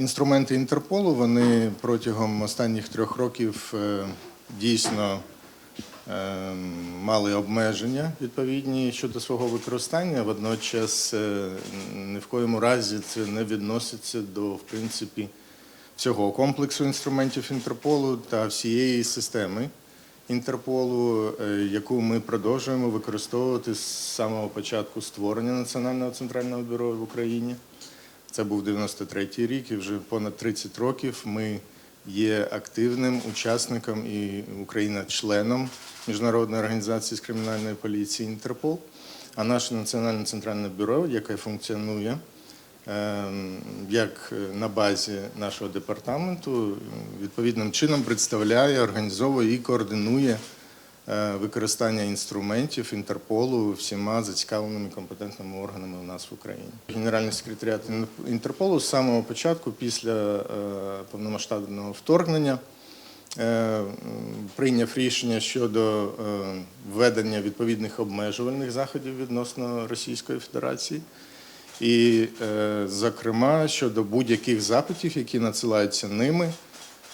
Інструменти Інтерполу вони протягом останніх трьох років е, дійсно е, мали обмеження відповідні щодо свого використання. Водночас е, ні в коєму разі це не відноситься до в принципі всього комплексу інструментів Інтерполу та всієї системи Інтерполу, яку ми продовжуємо використовувати з самого початку створення Національного центрального бюро в Україні. Це був 93-й рік, і вже понад 30 років ми є активним учасником і Україна членом Міжнародної організації з кримінальної поліції Інтерпол. А наше Національне центральне бюро, яке функціонує ем, як на базі нашого департаменту, відповідним чином представляє, організовує і координує е, використання інструментів Інтерполу всіма зацікавленими компетентними органами у нас в Україні. Генеральний секретаріат Інтерполу з самого початку, після е, повномасштабного вторгнення, е, прийняв рішення щодо е, введення відповідних обмежувальних заходів відносно Російської Федерації. І, е, зокрема, щодо будь-яких запитів, які надсилаються ними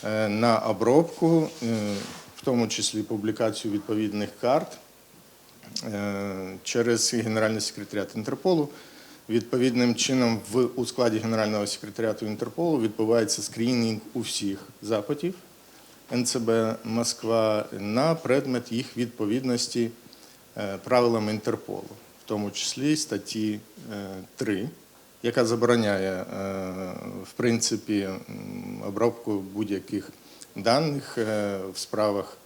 е, на обробку, е, тому числі публікацію відповідних карт е, через Генеральний секретаріат Інтерполу. Відповідним чином в у складі Генерального секретаріату Інтерполу відбувається скрінінг усіх запитів НЦБ Москва на предмет їх відповідності е, правилам Інтерполу, в тому числі статті е, 3, яка забороняє е, в принципі обробку будь-яких даних е, в справах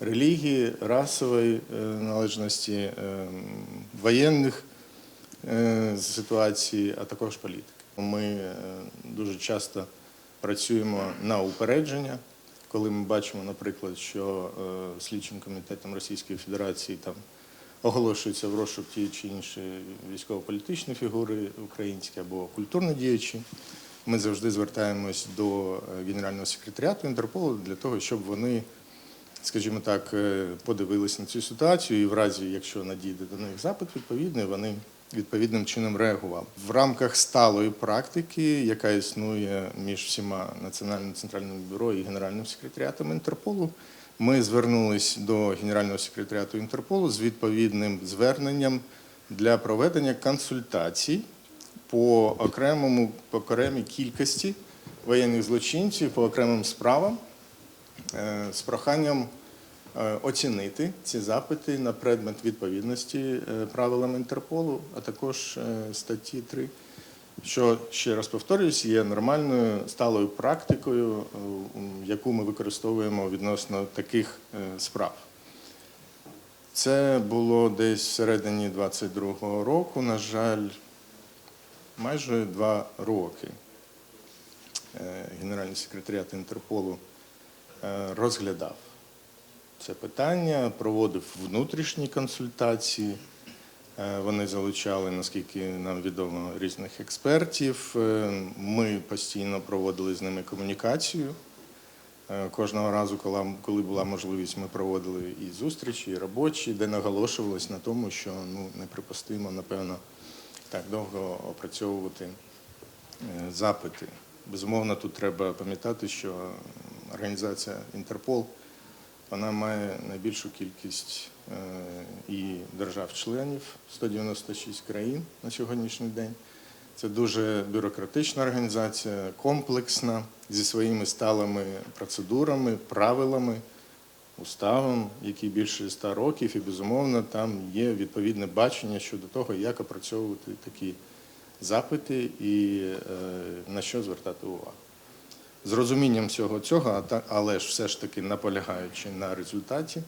релігії, расової е, належності, е, воєнних ситуацій, а також політики. Ми дуже часто працюємо на упередження, коли ми бачимо, наприклад, що слідчим комітетом Російської Федерації там оголошуються в розшук ті чи інші військово-політичні фігури українські або культурні діячі. Ми завжди звертаємось до е, Генерального секретаріату Інтерполу для того, щоб вони скажімо так, е, подивились на цю ситуацію, і в разі, якщо надійде до них запит відповідний, вони відповідним чином реагували. В рамках сталої практики, яка існує між всіма Національним центральним бюро і Генеральним секретаріатом Інтерполу, ми звернулись до Генерального секретаріату Інтерполу з відповідним зверненням для проведення консультацій по окремому по окремій кількості воєнних злочинців по окремим справам е, з проханням е, оцінити ці запити на предмет відповідності е, правилам Інтерполу, а також статті 3, що ще раз повторюсь, є нормальною сталою практикою, яку ми використовуємо відносно таких справ. Це було десь всередині 22-го року. На жаль, майже два роки е, Генеральний секретаріат Інтерполу е, розглядав це питання, проводив внутрішні консультації. Е, Вони залучали, наскільки нам відомо, різних експертів. Ми постійно проводили з ними комунікацію. Кожного разу, коли була можливість, ми проводили і зустрічі, і робочі, де наголошувалось на тому, що ну, неприпустимо, напевно, так довго опрацьовувати е, запити. Безумовно, тут треба пам'ятати, що організація Інтерпол вона має найбільшу кількість е, і держав-членів 196 країн на сьогоднішній день. Це дуже бюрократична організація, комплексна, зі своїми сталими процедурами, правилами, уставом, який більше 100 років, і безумовно там є відповідне бачення щодо того, як опрацьовувати такі запити і е, на що звертати увагу. З розумінням всього цього, але ж все ж таки наполягаючи на результаті,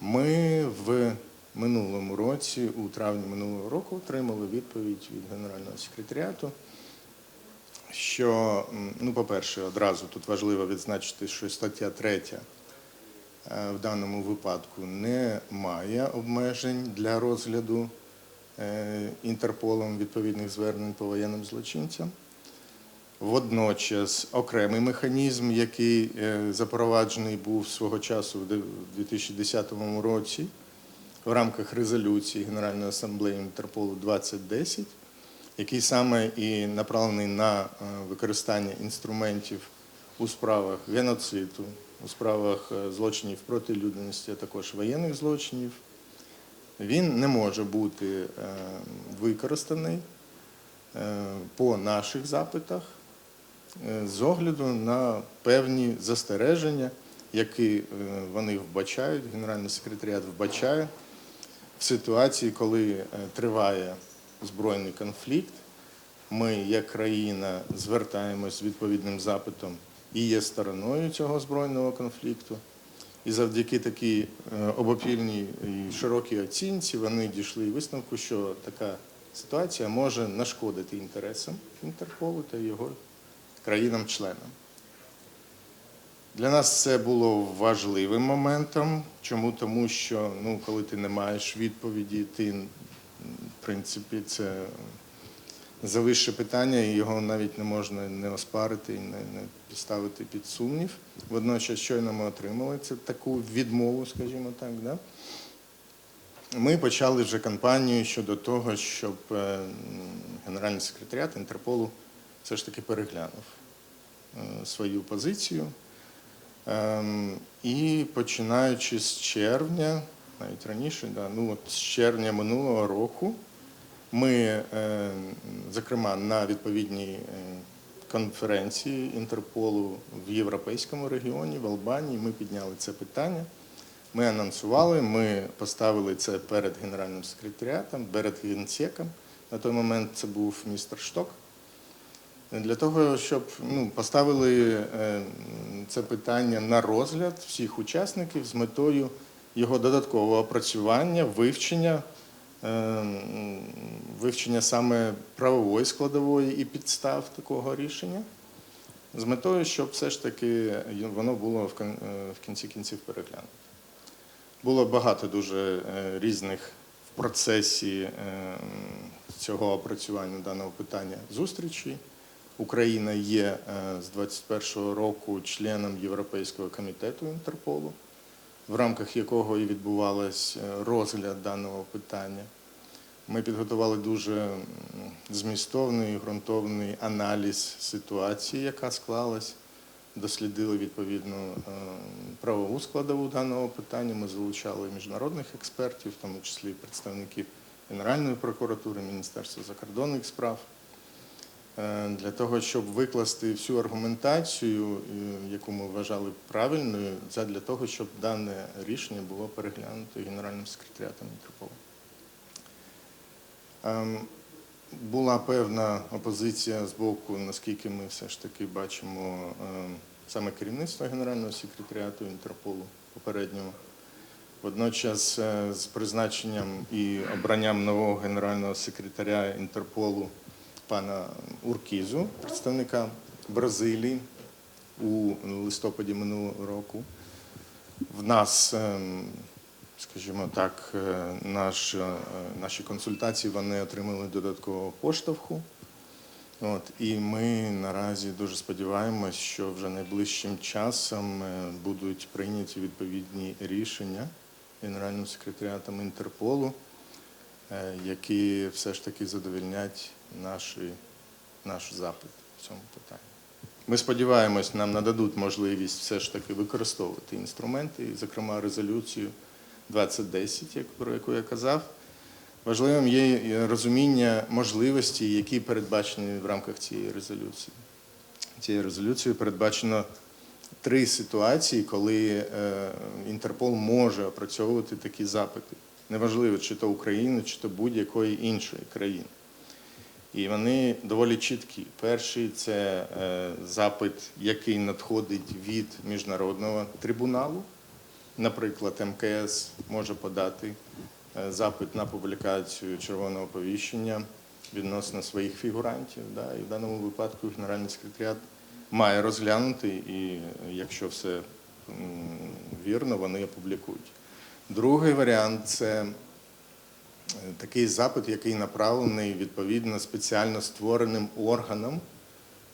ми в минулому році, у травні минулого року, отримали відповідь від Генерального секретаріату, що, ну, по-перше, одразу тут важливо відзначити, що стаття 3 е, в даному випадку не має обмежень для розгляду е, Інтерполом відповідних звернень по воєнним злочинцям. Водночас окремий механізм, який е, запроваджений був свого часу в 2010 році в рамках резолюції Генеральної асамблеї Інтерполу 2010, який саме і направлений на е, використання інструментів у справах геноциду, у справах е, злочинів проти людяності, а також воєнних злочинів, він не може бути е, використаний е, по наших запитах з огляду на певні застереження, які вони вбачають, Генеральний секретаріат вбачає в ситуації, коли триває збройний конфлікт. Ми, як країна, звертаємось з відповідним запитом і є стороною цього збройного конфлікту. І завдяки такій е, обопільній і широкій оцінці вони дійшли висновку, що така ситуація може нашкодити інтересам Інтерполу та його країнам-членам. Для нас це було важливим моментом. Чому? Тому що ну, коли ти не маєш відповіді, ти, в принципі, це завище питання, і його навіть не можна не оспарити і не, не поставити під сумнів. Водночас, щойно ми отримали це таку відмову, скажімо так. Да? Ми почали вже кампанію щодо того, щоб е, Генеральний секретаріат Інтерполу все ж таки переглянув е, свою позицію. Ем, І починаючи з червня, навіть раніше, да, ну от з червня минулого року, ми, е, зокрема, на відповідній е, конференції Інтерполу в Європейському регіоні, в Албанії, ми підняли це питання. Ми анонсували, ми поставили це перед Генеральним секретаріатом, перед Генсеком. На той момент це був містер Шток. Для того, щоб ну, поставили е, це питання на розгляд всіх учасників з метою його додаткового опрацювання, вивчення, вивчення саме правової складової і підстав такого рішення, з метою, щоб все ж таки воно було в е, кінці кінців переглянуто. Було багато дуже е, різних в процесі е, цього опрацювання даного питання зустрічей. Україна є е, з 21-го року членом Європейського комітету Інтерполу, в рамках якого і відбувався розгляд даного питання. Ми підготували дуже змістовний і ґрунтовний аналіз ситуації, яка склалась, дослідили відповідно е, правову складову даного питання. Ми залучали міжнародних експертів, в тому числі представників Генеральної прокуратури, Міністерства закордонних справ е, для того, щоб викласти всю аргументацію, е, яку ми вважали правильною, для того, щоб дане рішення було переглянуто Генеральним секретаріатом Інтерполу. Ем, Була певна опозиція з боку, наскільки ми все ж таки бачимо ем, саме керівництво Генерального секретаріату Інтерполу попереднього. Водночас е, з призначенням і обранням нового генерального секретаря Інтерполу пана Уркізу, представника Бразилії у листопаді минулого року. В нас, ем, скажімо так, е, наш, е, наші консультації вони отримали додаткового поштовху. От, і ми наразі дуже сподіваємось, що вже найближчим часом е, будуть прийняті відповідні рішення Генеральним секретаріатом Інтерполу, які все ж таки задовільнять наші, наш запит в цьому питанні. Ми сподіваємось, нам нададуть можливість все ж таки використовувати інструменти, і, зокрема, резолюцію 2010, про яку я казав. Важливим є розуміння можливості, які передбачені в рамках цієї резолюції. Цією резолюцією передбачено три ситуації, коли е, Інтерпол може опрацьовувати такі запити. Неважливо, чи то України, чи то будь-якої іншої країни. І вони доволі чіткі. Перший це е, запит, який надходить від міжнародного трибуналу. Наприклад, МКС може подати е, запит на публікацію червоного повіщення відносно своїх фігурантів. І в даному випадку Генеральний секретаріат має розглянути, і якщо все вірно, вони опублікують. Другий варіант це Е, такий запит, який направлений відповідно спеціально створеним органом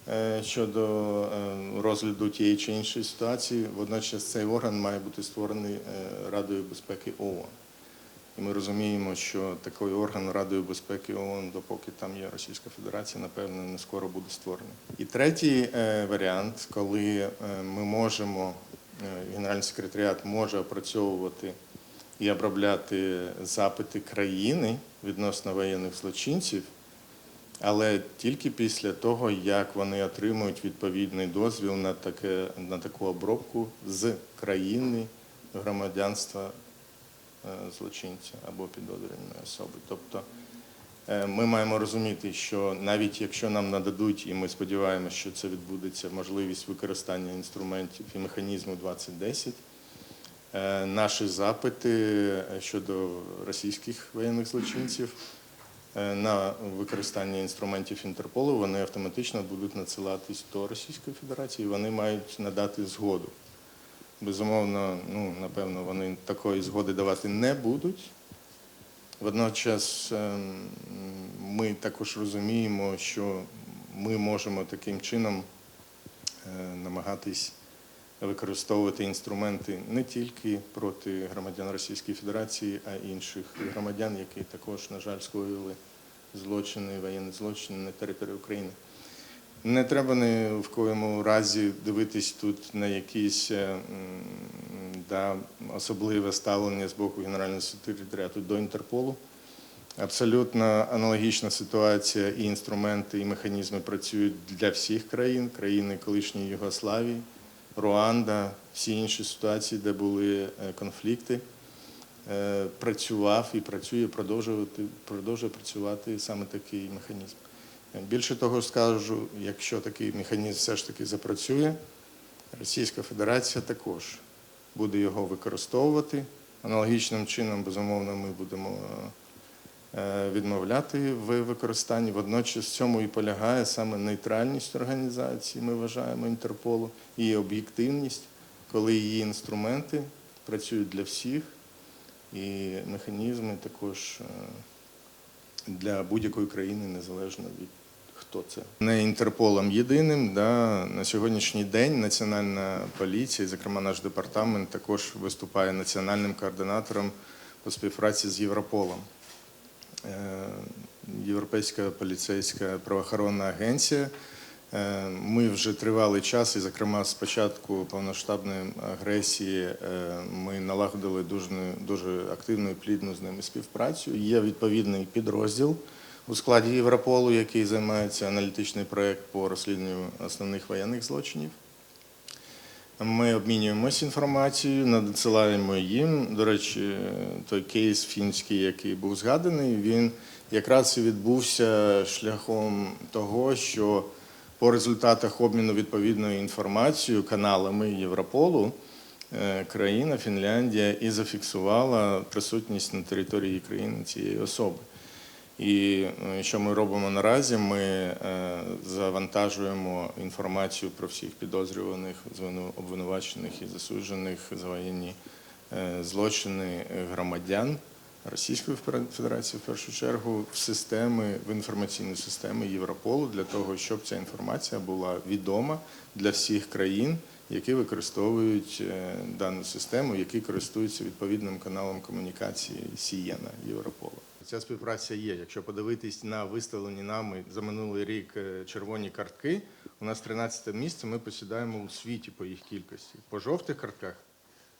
е, щодо е, розгляду тієї чи іншої ситуації. Водночас цей орган має бути створений Радою безпеки ООН. І ми розуміємо, що такий орган Радою безпеки ООН, допоки там є Російська Федерація, напевно, не скоро буде створений. І третій варіант, коли ми можемо, Генеральний секретаріат може опрацьовувати і обробляти запити країни відносно воєнних злочинців, але тільки після того, як вони отримують відповідний дозвіл на, таке, на таку обробку з країни громадянства е, злочинця або підозрюваної особи. Тобто е, ми маємо розуміти, що навіть якщо нам нададуть, і ми сподіваємося, що це відбудеться можливість використання інструментів і механізму 2010, е, наші запити щодо російських воєнних злочинців е, на використання інструментів Інтерполу вони автоматично будуть надсилатись до Російської Федерації, вони мають надати згоду. Безумовно, ну, напевно, вони такої згоди давати не будуть. Водночас ем, ми також розуміємо, що ми можемо таким чином е, намагатись використовувати інструменти не тільки проти громадян Російської Федерації, а й інших громадян, які також, на жаль, скоїли злочини, воєнні злочини на території України. Не треба ні в коєму разі дивитись тут на якісь е, да, особливе ставлення з боку Генерального секретаріату до Інтерполу. Абсолютно аналогічна ситуація і інструменти, і механізми працюють для всіх країн, країни колишньої Югославії, Руанда, всі інші ситуації, де були е, конфлікти. Е, Працював і працює, продовжувати, продовжує працювати саме такий механізм. Більше того скажу, якщо такий механізм все ж таки запрацює, Російська Федерація також буде його використовувати. Аналогічним чином, безумовно, ми будемо е, відмовляти в використанні. Водночас в цьому і полягає саме нейтральність організації, ми вважаємо Інтерполу, і об'єктивність, коли її інструменти працюють для всіх, і механізми також е, для будь-якої країни, незалежно від хто це. Не Інтерполом єдиним. Да, на сьогоднішній день Національна поліція, зокрема наш департамент, також виступає національним координатором по співпраці з Європолом. Е, Європейська поліцейська правоохоронна агенція. Е, Ми вже тривалий час, і, зокрема, з початку повноштабної агресії е, ми налагодили дуже, дуже активну і плідну з ними співпрацю. Є відповідний підрозділ у складі Європолу, який займається аналітичний проєкт по розслідуванню основних воєнних злочинів. Ми обмінюємося інформацією, надсилаємо їм. До речі, той кейс фінський, який був згаданий, він якраз і відбувся шляхом того, що по результатах обміну відповідною інформацією каналами Європолу е, країна Фінляндія і зафіксувала присутність на території країни цієї особи. І е, що ми робимо наразі? Ми е, завантажуємо інформацію про всіх підозрюваних, обвинувачених і засуджених за воєнні е, злочини громадян Російської Федера- Федерації в першу чергу в системи, в інформаційні системи Європолу для того, щоб ця інформація була відома для всіх країн, які використовують дану систему, які користуються відповідним каналом комунікації Сієна Європолу. Ця співпраця є. Якщо подивитись на виставлені нами за минулий рік е, червоні картки, у нас 13 місце ми посідаємо у світі по їх кількості. По жовтих картках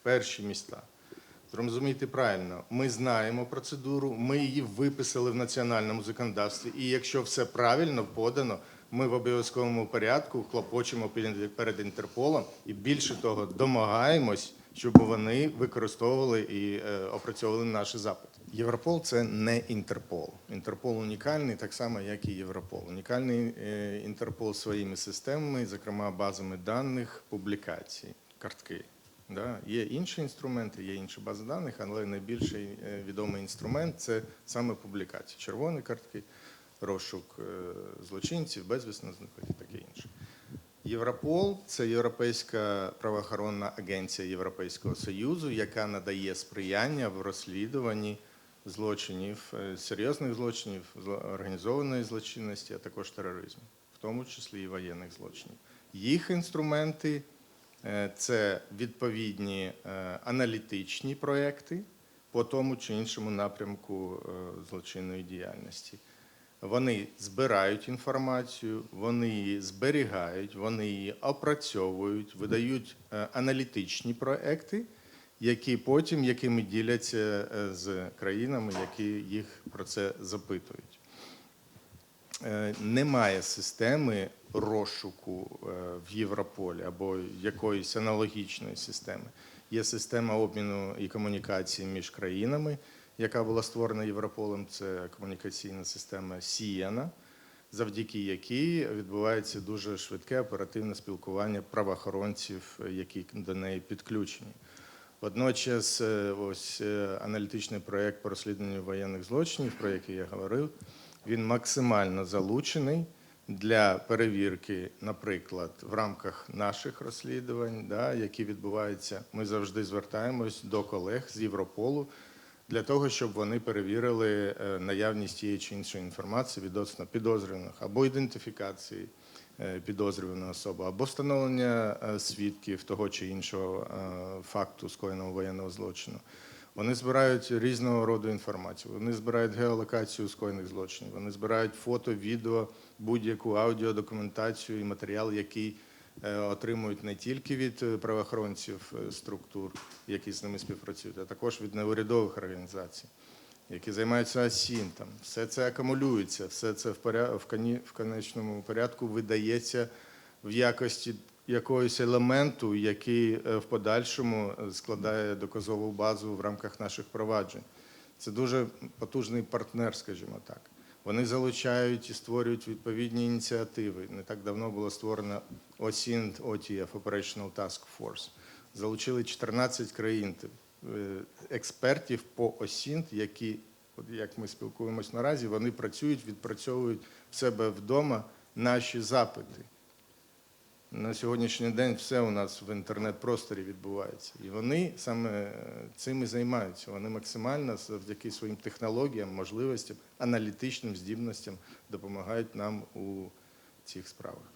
перші міста. Зрозумійте правильно, ми знаємо процедуру, ми її виписали в національному законодавстві. І якщо все правильно подано, ми в обов'язковому порядку хлопочемо перед Інтерполом і більше того, домагаємось, щоб вони використовували і е, опрацьовували наші запити. Європол це не Інтерпол. Інтерпол унікальний, так само, як і Європол. Унікальний е, Інтерпол своїми системами, зокрема базами даних, публікацій, картки. Да? Є інші інструменти, є інші бази даних, але найбільший е, відомий інструмент це саме публікації. Червоні картки, розшук злочинців, безвісно зниклих таке інше. Європол це Європейська правоохоронна агенція Європейського Союзу, яка надає сприяння в розслідуванні злочинів, е, серйозних злочинів, організованої злочинності, а також тероризму, в тому числі і воєнних злочинів. Їх інструменти Е, Це відповідні е, аналітичні проекти по тому чи іншому напрямку злочинної діяльності. Вони збирають інформацію, вони її зберігають, вони її опрацьовують, видають е, аналітичні проекти, які потім якими діляться е, з країнами, які їх про це запитують. Е, Немає системи розшуку в Європолі або якоїсь аналогічної системи. Є система обміну і комунікації між країнами, яка була створена Європолем. Це комунікаційна система Сієна, завдяки якій відбувається дуже швидке оперативне спілкування правоохоронців, які до неї підключені. Водночас, е, ось е, аналітичний проєкт по розслідуванню воєнних злочинів, про який я говорив, він максимально залучений для перевірки, наприклад, в рамках наших розслідувань, да, які відбуваються. Ми завжди звертаємось до колег з Європолу для того, щоб вони перевірили е, наявність тієї чи іншої інформації відносно підозрюваних або ідентифікації е, підозрюваної особи, або встановлення е, свідків того чи іншого факту скоєного воєнного злочину. Вони збирають різного роду інформацію. Вони збирають геолокацію скоєних злочинів, вони збирають фото, відео, будь-яку аудіодокументацію і матеріал, який отримують не тільки від е, правоохоронців е, структур, які з ними співпрацюють, а також від неурядових організацій, які займаються асінтом. Все це акумулюється, все це в, поря... в, конечному порядку видається в якості якогось елементу, який е, в подальшому е, складає доказову базу в рамках наших проваджень. Це дуже потужний партнер, скажімо так. Вони залучають і створюють відповідні ініціативи. Не так давно було створено OSINT OTF, Operational Task Force. Залучили 14 країн е, експертів по OSINT, які, як ми спілкуємось наразі, вони працюють, відпрацьовують в себе вдома наші запити. На сьогоднішній день все у нас в інтернет-просторі відбувається. І вони саме е, цим і займаються. Вони максимально завдяки своїм технологіям, можливостям, аналітичним здібностям допомагають нам у цих справах.